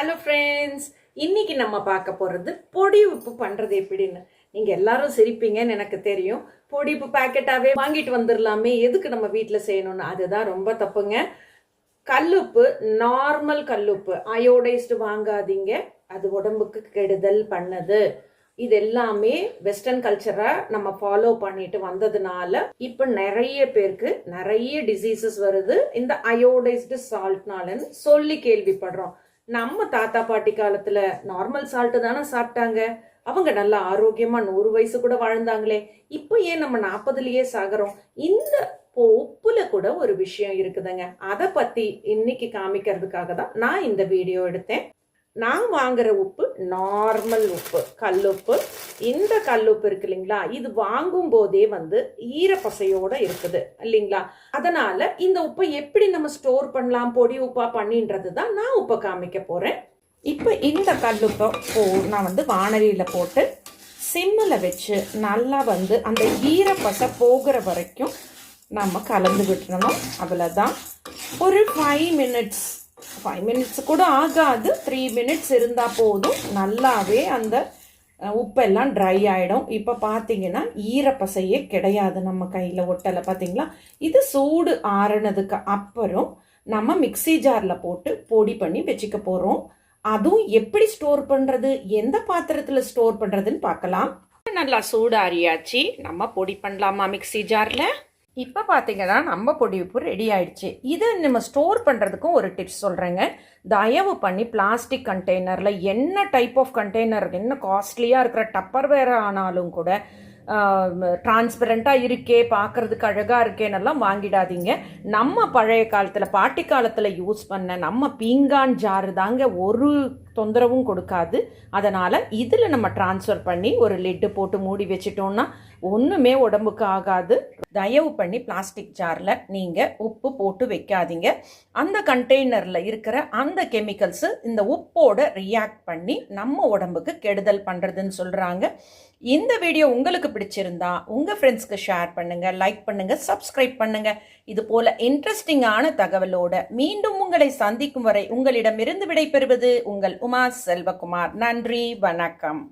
Hello friends இன்னைக்கு நம்ம பார்க்க போகிறது பொடி உப்பு பண்ணுறது எப்படின்னு. நீங்கள் எல்லாரும் சிரிப்பீங்கன்னு எனக்கு தெரியும். பொடி உப்பு பேக்கெட்டாகவே வாங்கிட்டு வந்துடலாமே எதுக்கு நம்ம வீட்டில் செய்யணும்னு? அதுதான் ரொம்ப தப்புங்க. கல்லுப்பு நார்மல் கல்லுப்பு. அயோடைஸ்டு வாங்காதீங்க. அது உடம்புக்கு கெடுதல் பண்ணது. இது எல்லாமே வெஸ்டர்ன் கல்ச்சரை நம்ம ஃபாலோ பண்ணிட்டு வந்ததுனால இப்போ நிறைய பேருக்கு நிறைய டிசீசஸ் வருது. இந்த அயோடைஸ்டு சால்ட்னாலன்னு சொல்லி கேள்விப்படுறோம். நம்ம தாத்தா பாட்டி காலத்துல நார்மல் சால்ட்டு தானே சாப்பிட்டாங்க. அவங்க நல்லா ஆரோக்கியமா நூறு வயசு கூட வாழ்ந்தாங்களே. இப்போ ஏன் நம்ம நாற்பதுலயே சாகிறோம்? இந்த உப்புல கூட ஒரு விஷயம் இருக்குதுங்க. அதை பத்தி இன்னைக்கு காமிக்கிறதுக்காக தான் நான் இந்த வீடியோ எடுத்தேன். நான் வாங்குற உப்பு நார்மல் உப்பு கல்லுப்பு. இந்த கல்லுப்பு இருக்கு இல்லைங்களா? இது வாங்கும் போதே வந்து ஈரப்பசையோட இருக்குது இல்லைங்களா? அதனால இந்த உப்பை எப்படி நம்ம ஸ்டோர் பண்ணலாம் பொடி உப்பா பண்ணின்றது தான் நான் உப்பை காமிக்க போறேன். இப்போ இந்த கல்லுப்பை போ நான் வந்து வானலியில் போட்டு சிம்மில் வச்சு நல்லா வந்து அந்த ஈரப்பசை போகிற வரைக்கும் நம்ம கலந்து விட்டுறணும். அவ்வளோதான் ஒரு ஃபைவ் மினிட்ஸ் ஃபைவ் மினிட்ஸ் கூட ஆகாது. த்ரீ மினிட்ஸ் இருந்தால் போதும். நல்லாவே அந்த உப்பெல்லாம் ட்ரை ஆகிடும் இப்போ பார்த்தீங்கன்னா ஈரப்பசையே கிடையாது நம்ம கையில் ஒட்டலை. பார்த்தீங்களா இது சூடு ஆறுனதுக்கு அப்புறம் நம்ம மிக்ஸி ஜாரில் போட்டு பொடி பண்ணி வச்சுக்க போகிறோம் அதுவும் எப்படி ஸ்டோர் பண்ணுறது எந்த பாத்திரத்தில் ஸ்டோர் பண்ணுறதுன்னு பார்க்கலாம். நல்லா சூடாரியாச்சு நம்ம பொடி பண்ணலாமா மிக்ஸி ஜாரில்? இப்போ பார்த்தீங்கன்னா நம்ம பொடி உப்பு ரெடி ஆயிடுச்சு. இதை நம்ம ஸ்டோர் பண்ணுறதுக்கும் ஒரு டிப்ஸ் சொல்கிறேங்க தயவு பண்ணி பிளாஸ்டிக் கண்டெய்னரில் என்ன டைப் ஆஃப் கண்டெய்னர் என்ன காஸ்ட்லியாக இருக்கிற டப்பர் வேற ஆனாலும் கூட டிரான்ஸ்பரண்ட்டாக இருக்கே பார்க்கறதுக்கு அழகாக இருக்கேன்னெல்லாம் வாங்கிடாதீங்க. நம்ம பழைய காலத்தில் பாட்டி காலத்தில் யூஸ் பண்ண நம்ம பீங்கான் ஜாரு தாங்க ஒரு தொந்தரவும் கொடுக்காது. அதனால் இதில் நம்ம ட்ரான்ஸ்ஃபர் பண்ணி ஒரு லிட்டு போட்டு மூடி வச்சிட்டோம்னா ஒன்றுமே உடம்புக்கு ஆகாது. தயவு பண்ணி பிளாஸ்டிக் ஜாரில் நீங்கள் உப்பு போட்டு வைக்காதீங்க. அந்த கண்டெய்னரில் இருக்கிற அந்த கெமிக்கல்ஸு இந்த உப்போட ரியாக்ட் பண்ணி நம்ம உடம்புக்கு கெடுதல் பண்ணுறதுன்னு சொல்கிறாங்க இந்த வீடியோ உங்களுக்கு பிடிச்சிருந்தா உங்கள் ஃப்ரெண்ட்ஸ்க்கு ஷேர் பண்ணுங்கள் லைக் பண்ணுங்கள் சப்ஸ்கிரைப் பண்ணுங்கள் இது போல இன்ட்ரெஸ்டிங்கான தகவலோடு மீண்டும் உங்களை சந்திக்கும் வரை உங்களிடமிருந்து விடைபெறுவது உங்கள் உமா செல்வகுமார். நன்றி வணக்கம்.